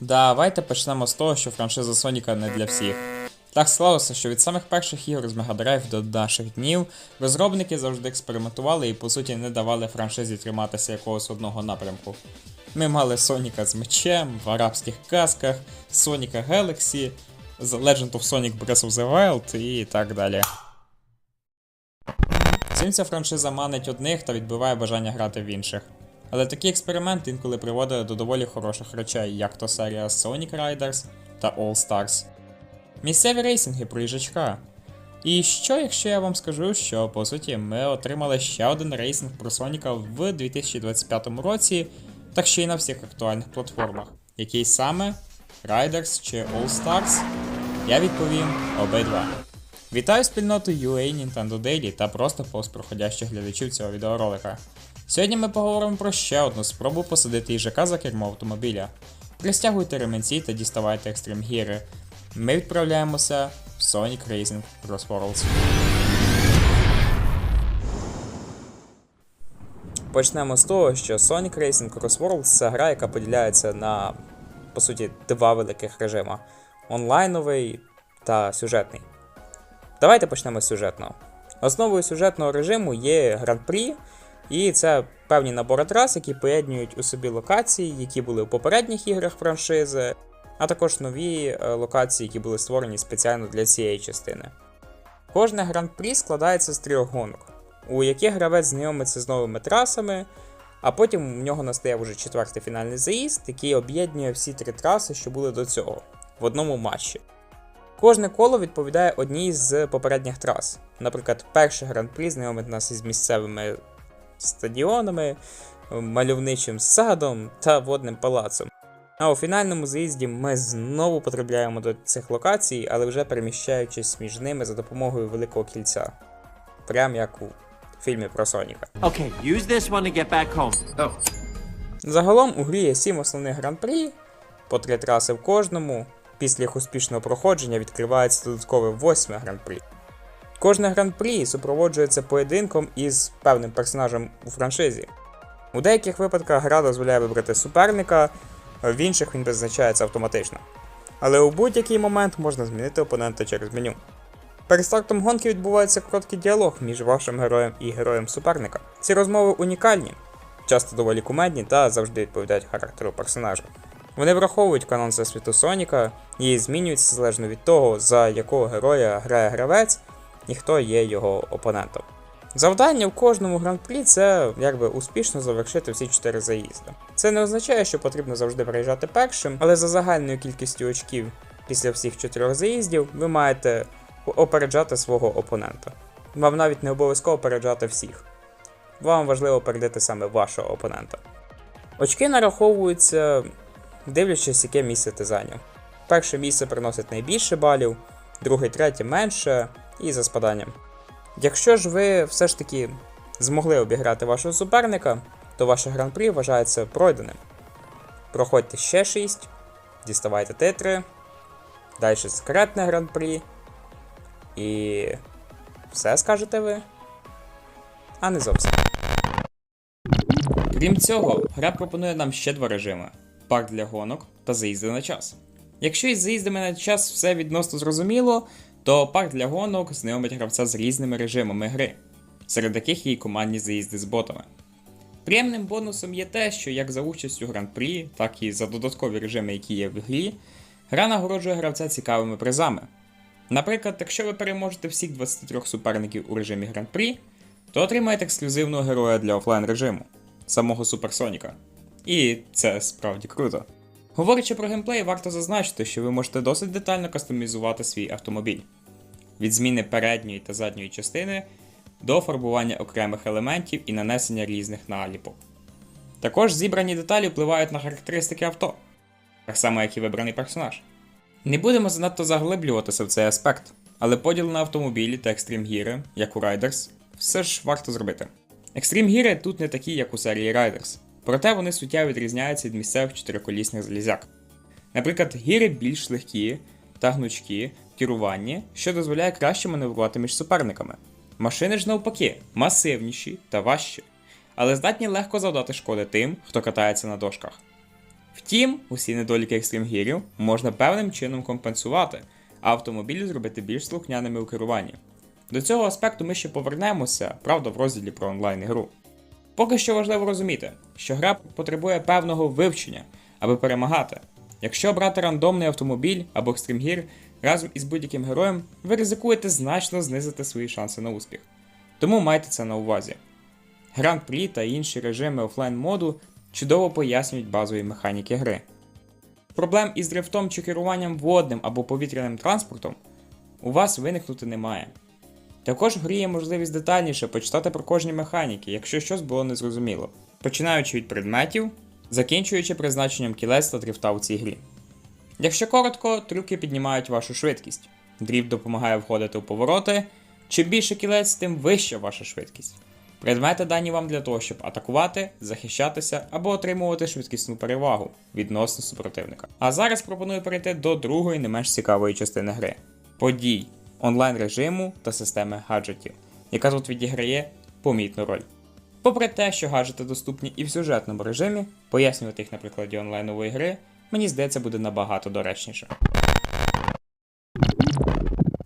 Давайте почнемо з того, що франшиза Соніка не для всіх. Так склалося, що від самих перших ігор з Drive до наших днів розробники завжди експериментували і по суті не давали франшизі триматися якогось одного напрямку. Ми мали Соніка з мечем, в арабських казках, Соніка Galaxy, Legend of Sonic Breath of the Wild і так далі. Цим ця франшиза манить одних та відбиває бажання грати в інших. Але такі експерименти інколи приводили до доволі хороших речей, як то серія Sonic Riders та All Stars. Місцеві рейсинги про їжачка. І що, якщо я вам скажу, що по суті ми отримали ще один рейсинг про Соніка в 2025 році, так ще й на всіх актуальних платформах. Який саме Riders чи All Stars? Я відповім обидва. Вітаю спільноту UA Nintendo Daily та просто постпроходящих глядачів цього відеоролика. Сьогодні ми поговоримо про ще одну спробу посадити їжака за кермо автомобіля. Пристягуйте ременці та діставайте екстрем гіри. Ми відправляємося в Sonic Racing Cross Worlds. Почнемо з того, що Sonic Racing Cross Worlds це гра, яка поділяється на, по суті, два великих режима: онлайновий та сюжетний. Давайте почнемо з сюжетного. Основою сюжетного режиму є гран-прі, і це певні набори трас, які поєднують у собі локації, які були у попередніх іграх франшизи, а також нові е, локації, які були створені спеціально для цієї частини. Кожне гран-прі складається з трьох гонок, у яких гравець знайомиться з новими трасами, а потім у нього настає вже четвертий фінальний заїзд, який об'єднує всі три траси, що були до цього, в одному матчі. Кожне коло відповідає одній з попередніх трас. Наприклад, перше гран-прі знайомить нас із місцевими стадіонами, мальовничим садом та водним палацом. А у фінальному заїзді ми знову потрапляємо до цих локацій, але вже переміщаючись між ними за допомогою великого кільця. Прям як у фільмі про Соніка. Okay, use this one to get back home. Oh, Загалом у грі є 7 основних гран-прі, по 3 траси в кожному. Після їх успішного проходження відкривається додаткове 8 гран-прі. Кожне гран-прі супроводжується поєдинком із певним персонажем у франшизі. У деяких випадках гра дозволяє вибрати суперника, в інших він визначається автоматично. Але у будь-який момент можна змінити опонента через меню. Перед стартом гонки відбувається короткий діалог між вашим героєм і героєм суперника. Ці розмови унікальні, часто доволі кумедні та завжди відповідають характеру персонажа. Вони враховують канон всесвіту Соніка і змінюються залежно від того, за якого героя грає гравець і хто є його опонентом. Завдання в кожному гран-прі це якби успішно завершити всі чотири заїзди. Це не означає, що потрібно завжди приїжджати першим, але за загальною кількістю очків після всіх чотирьох заїздів ви маєте опереджати свого опонента. Вам навіть не обов'язково опереджати всіх. Вам важливо опередити саме вашого опонента. Очки нараховуються, дивлячись, яке місце ти зайняв. Перше місце приносить найбільше балів, друге, третє менше і за спаданням. Якщо ж ви все ж таки змогли обіграти вашого суперника, то ваше гран-прі вважається пройденим. Проходьте ще 6, діставайте титри, далі секретне гран-прі. І все скажете ви? А не зовсім. Крім цього, гра пропонує нам ще два режими: парк для гонок та заїзди на час. Якщо із заїздами на час все відносно зрозуміло, то парк для гонок знайомить гравця з різними режимами гри, серед яких є командні заїзди з ботами. Приємним бонусом є те, що як за участю гран-прі, так і за додаткові режими, які є в грі, гра нагороджує гравця цікавими призами. Наприклад, якщо ви переможете всіх 23 суперників у режимі Гран-прі, то отримаєте ексклюзивного героя для офлайн режиму самого Суперсоніка. І це справді круто. Говорячи про геймплей, варто зазначити, що ви можете досить детально кастомізувати свій автомобіль від зміни передньої та задньої частини до фарбування окремих елементів і нанесення різних наліпок. Також зібрані деталі впливають на характеристики авто, так само як і вибраний персонаж. Не будемо занадто заглиблюватися в цей аспект, але поділ на автомобілі та екстрім гіри, як у Riders, все ж варто зробити. Екстрім гіри тут не такі, як у серії Riders, проте вони суттєво відрізняються від місцевих чотириколісних залізяк. Наприклад, гіри більш легкі та гнучкі керуванні, що дозволяє краще маневрувати між суперниками. Машини ж навпаки, масивніші та важчі, але здатні легко завдати шкоди тим, хто катається на дошках. Втім, усі недоліки екстримгірів можна певним чином компенсувати, а автомобілі зробити більш слухняними у керуванні. До цього аспекту ми ще повернемося, правда, в розділі про онлайн-ігру. Поки що важливо розуміти, що гра потребує певного вивчення, аби перемагати. Якщо обрати рандомний автомобіль або екстримгір разом із будь-яким героєм, ви ризикуєте значно знизити свої шанси на успіх. Тому майте це на увазі. Гран-прі та інші режими офлайн моду чудово пояснюють базові механіки гри. Проблем із дрифтом чи керуванням водним або повітряним транспортом у вас виникнути не має. Також в грі є можливість детальніше почитати про кожні механіки, якщо щось було незрозуміло, починаючи від предметів, закінчуючи призначенням кілець та дрифта у цій грі. Якщо коротко, трюки піднімають вашу швидкість. Дріфт допомагає входити у повороти. Чим більше кілець, тим вища ваша швидкість. Предмети дані вам для того, щоб атакувати, захищатися або отримувати швидкісну перевагу відносно супротивника. А зараз пропоную перейти до другої не менш цікавої частини гри подій, онлайн режиму та системи гаджетів, яка тут відіграє помітну роль. Попри те, що гаджети доступні і в сюжетному режимі, пояснювати їх на прикладі онлайнової гри, мені здається, буде набагато доречніше.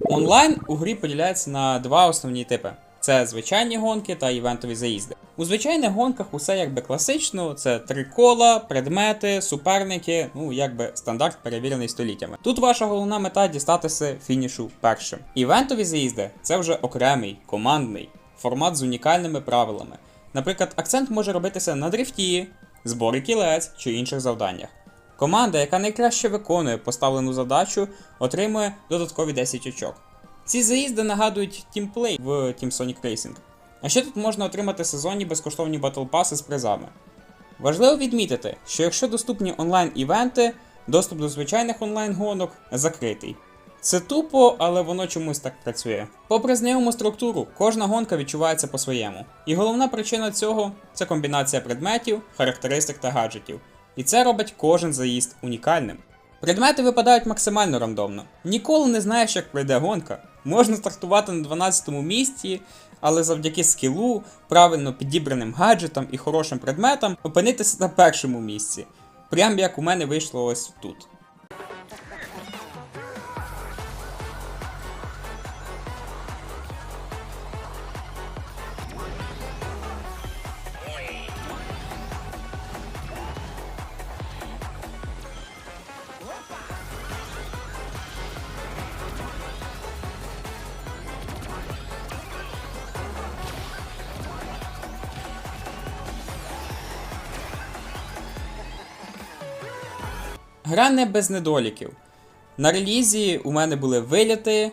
Онлайн у грі поділяється на два основні типи: це звичайні гонки та івентові заїзди. У звичайних гонках усе якби класично: це три кола, предмети, суперники, ну якби стандарт перевірений століттями. Тут ваша головна мета дістатися фінішу першим. Івентові заїзди це вже окремий, командний формат з унікальними правилами. Наприклад, акцент може робитися на дрифті, зборі кілець чи інших завданнях. Команда, яка найкраще виконує поставлену задачу, отримує додаткові 10 очок. Ці заїзди нагадують тімплей в Team Sonic Racing. А ще тут можна отримати сезонні безкоштовні батлпаси з призами. Важливо відмітити, що якщо доступні онлайн-івенти, доступ до звичайних онлайн-гонок закритий. Це тупо, але воно чомусь так працює. Попри знайому структуру, кожна гонка відчувається по-своєму. І головна причина цього це комбінація предметів, характеристик та гаджетів. І це робить кожен заїзд унікальним. Предмети випадають максимально рандомно. Ніколи не знаєш, як пройде гонка. Можна стартувати на 12 місці, але завдяки скілу, правильно підібраним гаджетам і хорошим предметам опинитися на першому місці. Прям як у мене вийшло ось тут. Гра не без недоліків. На релізі у мене були виліти,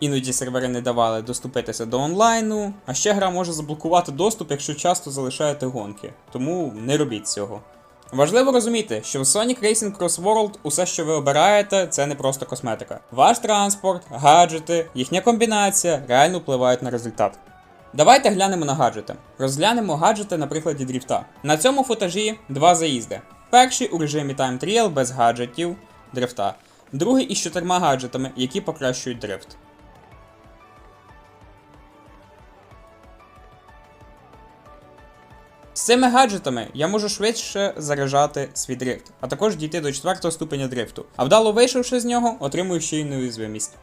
іноді сервери не давали доступитися до онлайну, а ще гра може заблокувати доступ, якщо часто залишаєте гонки, тому не робіть цього. Важливо розуміти, що в Sonic Racing Cross World усе, що ви обираєте, це не просто косметика. Ваш транспорт, гаджети, їхня комбінація реально впливають на результат. Давайте глянемо на гаджети. Розглянемо гаджети на прикладі дріфта. На цьому футажі два заїзди. Перший у режимі Time Trial без гаджетів дрифта, другий із чотирма гаджетами, які покращують дрифт. З цими гаджетами я можу швидше заряджати свій дрифт, а також дійти до 4 ступеня дрифту. А вдало вийшовши з нього, отримую ще й неуязвимість.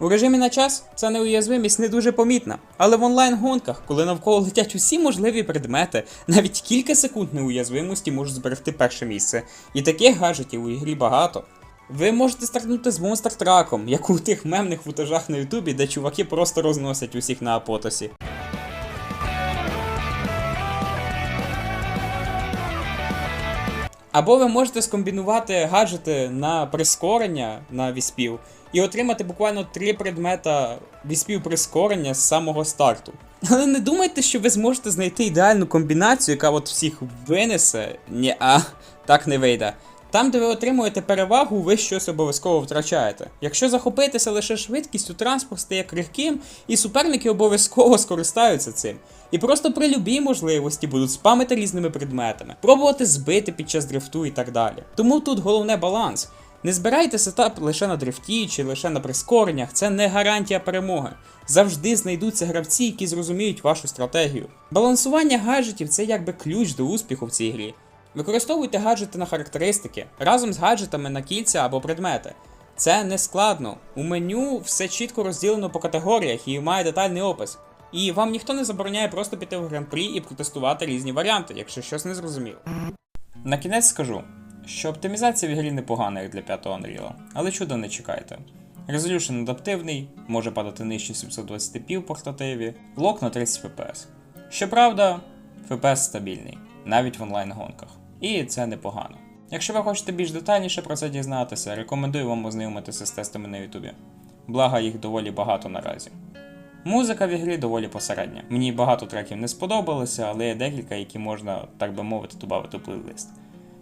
У режимі на час ця неуязвимість не дуже помітна, але в онлайн-гонках, коли навколо летять усі можливі предмети, навіть кілька секунд неуязвимості можуть зберегти перше місце. І таких гаджетів у ігрі багато. Ви можете стартнути з монстр траком, як у тих мемних футажах на Ютубі, де чуваки просто розносять усіх на апотосі. Або ви можете скомбінувати гаджети на прискорення на віспів і отримати буквально три предмета віспів прискорення з самого старту. Але не думайте, що ви зможете знайти ідеальну комбінацію, яка от всіх винесе. Ні, а так не вийде. Там, де ви отримуєте перевагу, ви щось обов'язково втрачаєте. Якщо захопитися лише швидкістю, транспорт стає крихким, і суперники обов'язково скористаються цим. І просто при любій можливості будуть спамити різними предметами, пробувати збити під час дрифту і так далі. Тому тут головне баланс. Не збирайте сетап лише на дрифті чи лише на прискореннях, це не гарантія перемоги. Завжди знайдуться гравці, які зрозуміють вашу стратегію. Балансування гаджетів це якби ключ до успіху в цій грі. Використовуйте гаджети на характеристики разом з гаджетами на кільця або предмети. Це не складно. У меню все чітко розділено по категоріях і має детальний опис. І вам ніхто не забороняє просто піти в гран-прі і протестувати різні варіанти, якщо щось не зрозуміло. На кінець скажу, що оптимізація в ігрі непогана як для 5 Unreal, але чудо не чекайте. Resolution адаптивний, може падати нижче 720p в портативі, лок на 30 FPS. Щоправда, FPS стабільний, навіть в онлайн-гонках. І це непогано. Якщо ви хочете більш детальніше про це дізнатися, рекомендую вам ознайомитися з тестами на Ютубі. Благо їх доволі багато наразі. Музика в ігрі доволі посередня. Мені багато треків не сподобалося, але є декілька, які можна, так би мовити, додати у плейлист.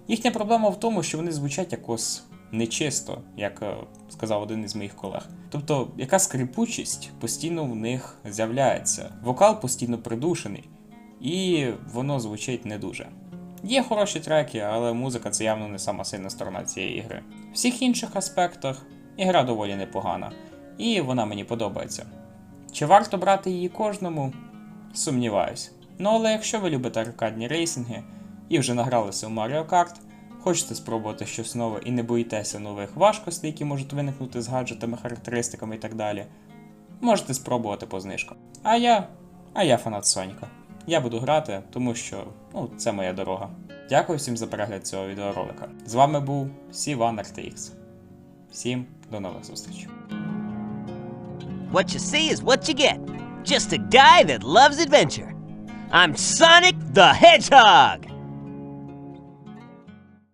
Їхня проблема в тому, що вони звучать якось нечисто, як е, сказав один із моїх колег. Тобто, яка скрипучість постійно в них з'являється, вокал постійно придушений, і воно звучить не дуже. Є хороші треки, але музика це явно не сама сильна сторона цієї ігри. В всіх інших аспектах ігра доволі непогана, і вона мені подобається. Чи варто брати її кожному? Сумніваюсь. Ну але якщо ви любите аркадні рейсинги і вже награлися у Mario Kart, хочете спробувати щось нове і не боїтеся нових важкостей, які можуть виникнути з гаджетами, характеристиками і так далі, можете спробувати по знижкам. А я. А я фанат Соніка. Я буду грати, тому що ну, це моя дорога. Дякую всім за перегляд цього відеоролика. З вами був Сіван RTX. Всім до нових зустрічей. What you see is what you get. Just a guy that loves adventure. I'm Sonic the Hedgehog!